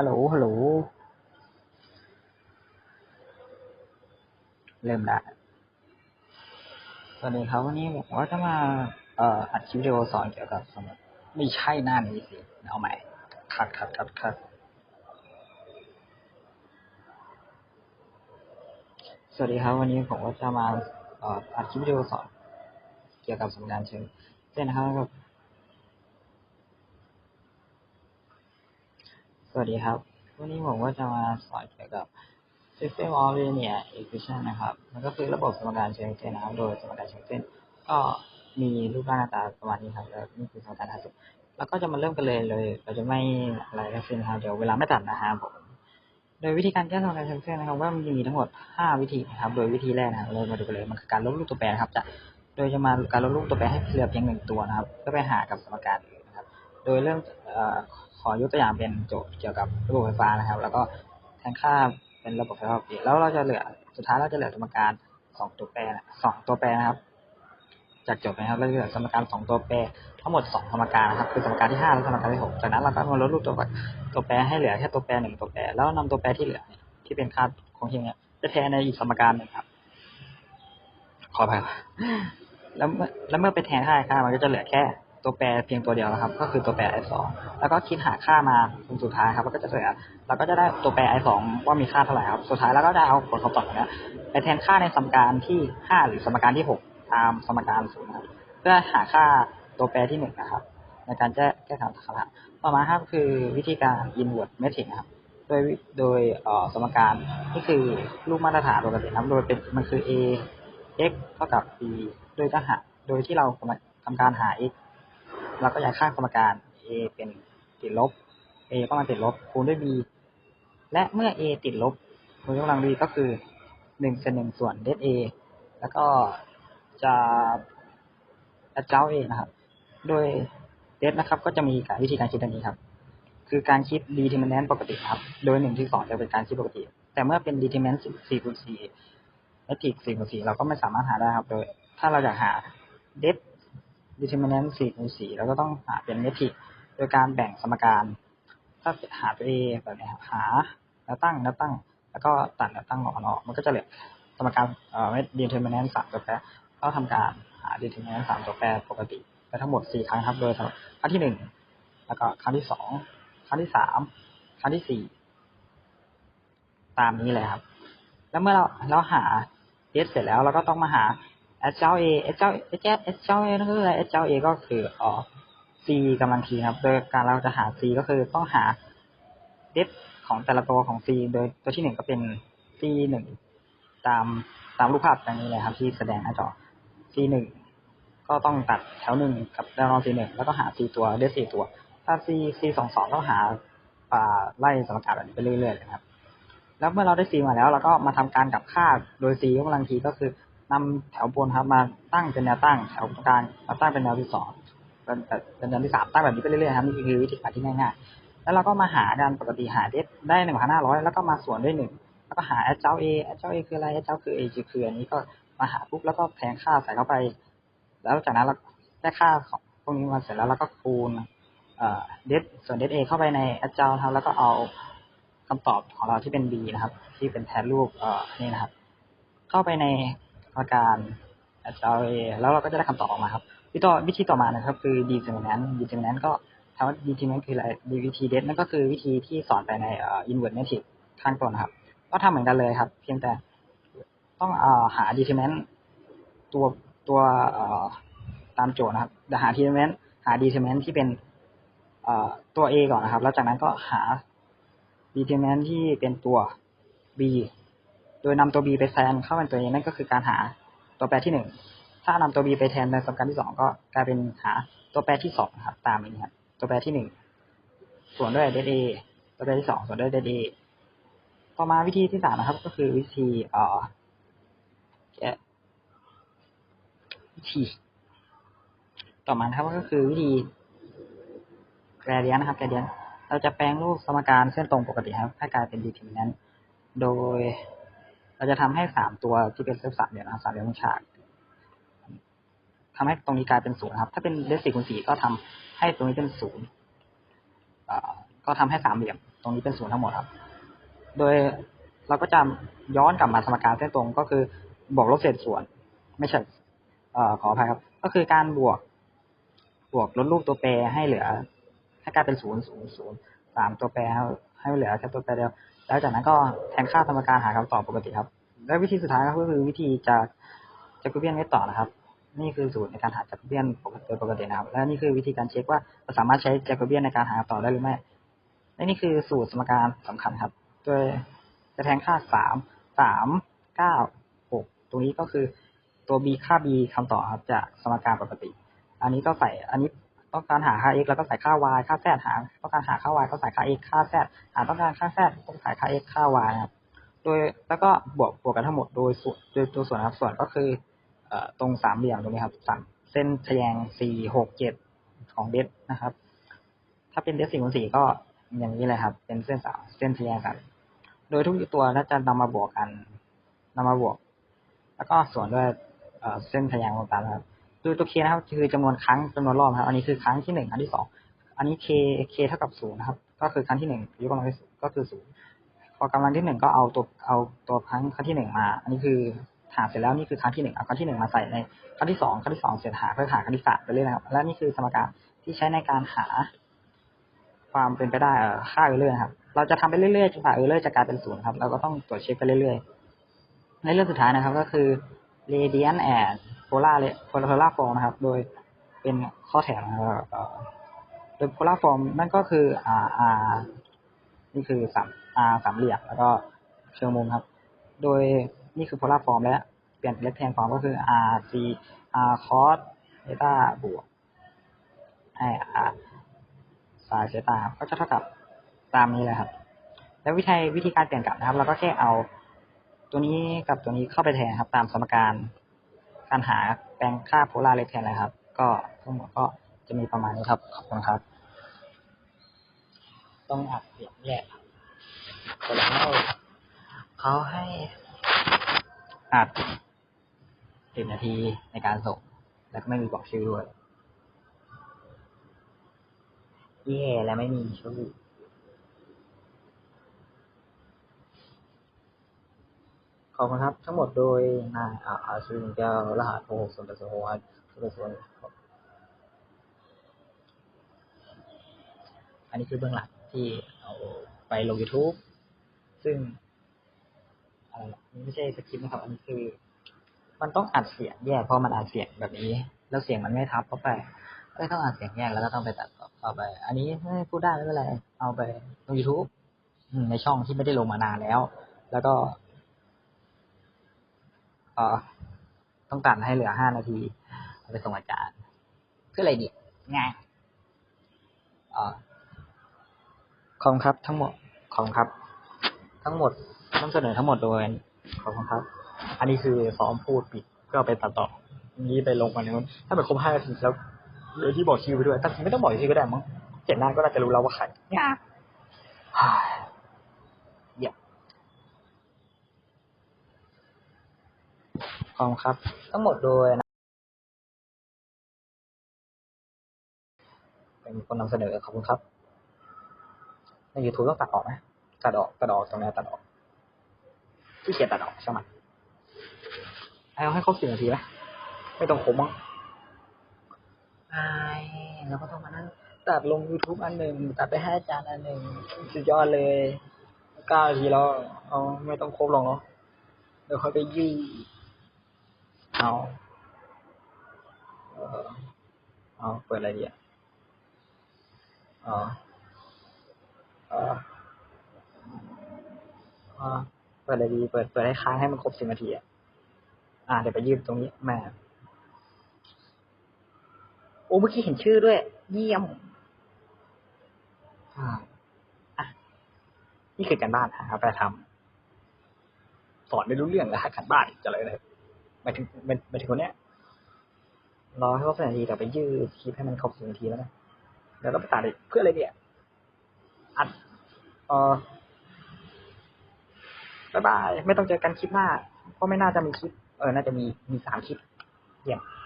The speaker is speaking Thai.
ฮัลโหล ฮัลโหล เริ่มได้สวัสดีครับวันนี้ผมก็จะมาเอ่ออัดคลิปวิดีโอสอนเกี่ยวกับสมุดไม่ใช่หน้านี้สิ เอาใหม่ คัดคัดคัดคัดสวัสดีครับวันนี้ผมก็จะมาเอ่ออัดคลิปวิดีโอสอนเกี่ยวกับสมการเชิงเส้นนะครับ ส วัสดีครับ วันนี้ผมก็จะมาสอนเกี่ยวกับ System of Linear Equation นะครับ มันก็คือระบบสมการเชิงเส้นนะครับ โดยสมการเชิงเส้นก็มีรูปร่างหน้าตาประมาณนี้ครับ แล้วนี่คือสมการทางสุด แล้วก็จะมาเริ่มกันเลยเลย เราจะไม่อะไรทั้งสิ้นครับ เดี๋ยวเวลาไม่ตัดนะครับผม โดยวิธีการแก้สมการเชิงเส้นนะครับว่ามันจะมีทั้งหมด 5 วิธีนะครับ โดยวิธีแรกนะครับเรามาดูกันเลย มันคือการลบรูปตัวแปรนะครับจะโดยจะมาการลบรูปตัวแปรให้เหลือเพียงหนึ่งตัวนะครับ เพื่อไปหากับสมการ โดยเริ่มเอ่อขอยกตัวอย่างเป็นโจทย์เกี่ยวกับระบบไฟฟ้านะครับ แล้วก็แทนค่าเป็นระบบไฟฟ้าปกติแล้วเราจะเหลือสุดท้ายเราจะเหลือสมการสองตัวแปรสองตัวแปรนะครับ จากโจทย์นะครับเราจะเหลือสมการสองตัวแปรทั้งหมดสองสมการนะครับคือสมการที่ห้าและสมการที่หกจากนั้นเราก็มาลดรูปตัวแปรตัวแปรให้เหลือแค่ตัวแปรหนึ่งตัวแปรแล้วนำตัวแปรที่เหลือที่เป็นค่าคงที่เนี่ยจะแทนในอีกสมการหนึ่งครับ ขออภัยครับแล้วเมื่อแล้วเมื่อไปแทนค่าค่ามันก็จะเหลือแค่ ตัวแปรเพียงตัวเดียวนะครับ ก็คือตัวแปร i สองแล้วก็คิดหาค่ามาตรงสุดท้ายครับแล้วก็จะเหลือเราก็จะได้ตัวแปร i สองว่ามีค่าเท่าไหร่ครับ สุดท้ายเราก็จะเอาผลคำตอบเนี้ยไปแทนค่าในสมการที่ห้าหรือสมการที่หกตามสมการศูนย์ครับเพื่อหาค่าตัวแปรที่หนึ่งนะครับ ในการแก้แก้ไขคำถามต่อมาครับคือวิธีการ inward metric นะครับโดยโดยสมการนี่คือรูปมาตรฐานปกตินะโดยเป็นมันคือ a x เท่ากับ b โดยจะหาโดยที่เราทำการหา x เราก็ย้ายค่าสมการ a เป็นติดลบ a ก็มาติดลบคูณด้วย b และเมื่อ a ติดลบคูณด้วยกำลัง b ก็คือหนึ่งส่วนหนึ่งส่วน d a แล้วก็จะ adjust a นะครับ โดย det นะครับ ก็จะมีการวิธีการคิดดังนี้ครับ คือการคิด determinant ปกติครับ โดยหนึ่งที่สองจะเป็นการคิดปกติ แต่เมื่อเป็น determinant สี่คูณสี่ metric สี่คูณสี่เราก็ไม่สามารถหาได้ครับ โดย ถ้าเราอยากหา det determinant สี่คูณสี่เราก็ต้องหาเป็น metric โดยการแบ่งสมการ ถ้าหาตัว a แบบนี้ครับหาแล้วตั้งแล้วตั้ง แล้วก็ตัดแล้วตั้งออกออก มันก็จะเหลือสมการเอ่อ determinant สามตัวแปรก็ทำการหา determinant สามตัวแปรปกติไปทั้งหมดสี่ครั้งครับ โดยครั้งที่หนึ่งแล้วก็ครั้งที่สองครั้งที่สามครั้งที่สี่ตามนี้เลยครับ แล้วเมื่อเราเราหา s เสร็จแล้วเราก็ต้องมาหา h เจ้า a h เจ้า h เจ้า a นั่นคืออะไร h เจ้า a ก็คืออ่อ c กำลังทีครับ โดยการเราจะหา c ก็คือต้องหา depth ของแต่ละตัวของ c โดยตัวที่หนึ่งก็เป็น c หนึ่งตามตามรูปภาพอย่างนี้เลยครับ ที่แสดงหน้าจอ c หนึ่งก็ต้องตัดแถวหนึ่งกับแนวนอน c หนึ่งแล้วก็หา c ตัวได้สี่ตัว ถ้า c c สองสองต้องหาอ่าไล่สมการแบบนี้ไปเรื่อยๆเลยครับ แล้วเมื่อเราได้ c มาแล้วเราก็มาทำการกับค่าโดย c กกำลังทีก็คือ นำแถวบนครับมาตั้งเป็นแนวตั้งแถวกลางมาตั้งเป็นแนวที่สองเป็นเป็นแนวที่สามตั้งแบบนี้ไปเรื่อยๆครับนี่คือวิธีการที่ง่ายๆแล้วเราก็มาหากันปกติหาเดฟได้หนึ่งพันห้าร้อยแล้วก็มาส่วนด้วยหนึ่งแล้วก็หาแอดเจ้าเอแอดเจ้าเอคืออะไรแอดเจ้าคือเอคืออันนี้ก็มาหาปุ๊บแล้วก็แทนค่าใส่เข้าไป แล้วจากนั้นเราได้ค่าของพวกนี้มาเสร็จแล้วเราก็คูณเอ่อเดฟส่วนเดฟเอเข้าไปในแอดเจ้าครับแล้วก็เอาคำตอบของเราที่เป็น b นะครับ ที่เป็นแทนรูปเอ่อนี่นะครับ เข้าไปใน ประการ HLA แล้วเราก็จะได้คำตอบออกมาครับวิธีต่อวิธีต่อมานะครับ คือ determinant determinant ก็ถามว่า determinant คืออะไรวิธี det นั่นก็คือวิธีที่สอนไปในอ่อ inward metric ข้างต้นนะครับ ก็ทำเหมือนกันเลยครับ เพียงแต่ต้องอหา determinant ตัวตัวตามโจทย์นะครับหา determinant หา determinant ที่เป็นตัว A ก่อนนะครับ แล้วจากนั้นก็หา determinant ที่เป็นตัว B โดยนำตัว b ไปแทนเข้าเป็นตัว a นั่นก็คือการหาตัวแปรที่หนึ่ง ถ้านำตัว b ไปแทนในสมการที่สองก็กลายเป็นหาตัวแปรที่สองครับ ตามนี้ครับ ตัวแปรที่หนึ่งส่วนด้วยเด a ตัวแปรที่สองส่วนด้วยเด a ต่อมาวิธีที่สามนะครับ ก็คือวิธีเอ่อแกะวิธี ต่อมานะครับก็คือวิธีแกรเดียนนะครับแกรเดียนเราจะแปลงรูปสมการเส้นตรงปกติครับ ให้กลายเป็นดีทีนั้นโดย เราจะทำให้สามตัวที่เป็นเซฟสามเหลี่ยนะครับสามเหลี่ยมฉากทำให้ตรงนี้กลายเป็นศูนย์ครับ ถ้าเป็นเลขสี่คูณสี่ก็ทำให้ตรงนี้เป็นศูนย์ก็ทำให้สามเหลี่ยม ตรงนี้เป็นศูนย์ทั้งหมดครับ โดยเราก็จะย้อนกลับมาสมการเส้นตรงก็คือบวกลบเศษส่วน ไม่ใช่ขออภัยครับ ก็คือการบวก บวกลดรูปตัวแปรให้เหลือ ให้กลายเป็นศูนย์ศูนย์ศูนย์สามตัวแปรให้ให้เหลือแค่ตัวแปรเดียว แล้วจากนั้นก็แทนค่าสมการหาคำตอบปกติครับ และวิธีสุดท้ายก็คือวิธีจะจะกุเบียนไม่ต่อนะครับ นี่คือสูตรในการหาจักรเบียนปกติปกตินะครับ และนี่คือวิธีการเช็คว่าเราสามารถใช้จักรเบียนในการหาคำตอบได้หรือไม่และนี่คือสูตรสมการสำคัญครับ โดยจะแทนค่าสามสามเก้าหกตรงนี้ก็คือตัว b ค่า b คำตอบครับจากสมการปกติ อันนี้ก็ใส่อันนี้ ต้องการหาค่า x แล้วก็ใส่ค่า y ค่า z หา ต้องการหาค่า y ก็ใส่ค่า x ค่า z หาต้องการค่า z ต้องใส่ค่า x ค่า y นะครับ โดยแล้วก็บวกบวกกันทั้งหมดโดยส่วนโดยตัวส่วนครับส่วนก็คือเอตรงสามเหลี่ยมตรงนี้ครับสามเส้นทะแยงสี่หกเจ็ดของเดสนะครับ ถ้าเป็นเดสสี่คูณสี่ก็อย่างนี้เลยครับ เป็นเส้นสามเส้นทะแยงกัน โดยทุกตัวถ้าจะนำมาบวกกันนำมาบวก แล้วก็ส่วนด้วยเส้นทะแยงตรงกลางนครับ โดยตัวเคนะครับคือจำนวนครั้งจำนวนรอบครับ อันนี้คือครั้งที่หนึ่งอันที่สองอันนี้ k k เท่ากับศูนย์นะครับ ก็คือครั้งที่หนึ่งยกกำลังที่ศูนย์ก็คือศูนย์พอกำลังที่หนึ่งก็เอาตัวเอาตัวครั้งครั้งที่หนึ่งมา อันนี้คือหาเสร็จแล้วนี่คือครั้งที่หนึ่งเอาครั้งที่หนึ่งมาใส่ในครั้งที่สองครั้งที่สองเสร็จหาเพื่อหาครั้งที่สามไปเรื่อยนะครับ และนี่คือสมการที่ใช้ในการหา ความเป็นไปได้ค่าเออร์เลอร์นะครับ เราจะทำไปเรื่อยๆจนกว่าเออร์เลอร์จะกลายเป็นศูนย์ครับ เราก็ต้องตรวจเช็คไปเรื่อยๆ ในเรื่องสุดท้ายนะครับก็คือ radian and polar polar form นะครับ โดยเป็นข้อแถมนะครับโดย polar form นั่นก็คือ r r นี่คือสาม r สามเหลี่ยมแล้วก็เชิงมุมครับ โดยนี่คือ polar form และเปลี่ยนเป็น rectangle form ก็คือ r c r cos theta บวกให้ r สายเซตาก็จะเท่ากับตามนี้เลยครับ แล้ววิธีวิธีการเปลี่ยนกลับนะครับ เราก็แค่เอาตัวนี้กับตัวนี้เข้าไปแทนครับ ตามสมการ การหาแปลงค่าโพลาร์เล็กแทนเลยครับ ก็ทั้งหมดก็จะมีประมาณนี้ครับ ขอบคุณครับ ต้องอัดเสียงแยกครับสร็จแล้วเขาให้อัดสิบนาทีในการส่ง แล้วก็ไม่มีบอกชื่อด้วยเย่และไม่มีชื่อ ขอบคุณครับ ทั้งหมดโดยนายอาชินแก้วรหัสโทรศูนย์ศูนย์หกศูนย์ศูนอันนี้คือเบื้องหลังที่เอาไปลง YouTube ซึ่งอะไรนี่ไม่ใช่สคริปต์นะครับ อันนี้คือ มันต้องอัดเสียงแยกเพราะมันอัดเสียงแบบนี้ แล้วเสียงมันไม่ทับเข้าไปก็ต้องอัดเสียงแยกแล้วก็ต้องไปตัดต่อาไป อันนี้ไม่พูดได้ไม่เป็นไร เอาไปลง YouTube ในช่องที่ไม่ได้ลงมานานแล้ว แล้วก็ ต้องตัดให้เหลือห้านาทีเอาไปส่งอาจารย์เพื่ออะไรดีง่ายเอ่อขอบคุณครับทั้งหมดขอบคุณครับ ทั้งหมดนำเสนอทั้งหมดโดยขอบคุณครับ อันนี้คือซ้อมพูดปิดเพื่อไปตัดต่อนี้ไปลงมาในนู้นถ้าเป็นครบห้านาทีแล้วโดยที่บอกคิวไปด้วยแต่ไม่ต้องบอกชื่อก็ได้มั้งเจ็ดหน้าก็น่าจะรู้แล้วว่าใครเนี่ยเยี่ยม ขอบคุณครับ ทั้งหมดโดยนะเป็นคนนำเสนอขอบคุณครับในยูทูบต้องตัดออกไหมตัดออกตัดออกตรงนี้ตัดออกที่เขียนตัดออกใช่ไหมเอาให้ครบสิบนาทีไหมไม่ต้องครบมั้งไอ้แล้วก็ต้องมานั่งตัดลง YouTube อันหนึ่งตัดไปให้อาจารย์อันหนึ่งสุดยอดเลยเก้านาทีแล้วเอาไม่ต้องครบหรอกเนาะเดี๋ยวค่อยไปยืด เอาเออเอาเปิดอะไรดีอะอ๋อเอออ่าเปิดอะไรดี เปิด เปิดให้ค้างให้มันครบสิบนาทีอะ อ่า เดี๋ยวไปยืดตรงนี้แม่โอ้ เมื่อกี้เห็นชื่อด้วย เยี่ยม อ่าอะนี่คือการบ้านนะครับไปทำสอนไม่รู้เรื่องแล้วการบ้านจะอะไรเลยายถึงหมายหมายถึงคนเนี้ยรอให้ครบสิบนาทีแต่ไปยืดคลิปให้มันครบสิบนาทีแล้วนะเดี๋ยวก็ไปตัดอีกเพื่ออะไรเนี่ย อัดเออบายบาย ไม่ต้องเจอกันคลิปหน้า เพราะไม่น่าจะมีคลิป เออ น่าจะมี มีสามคลิป เยี่ยม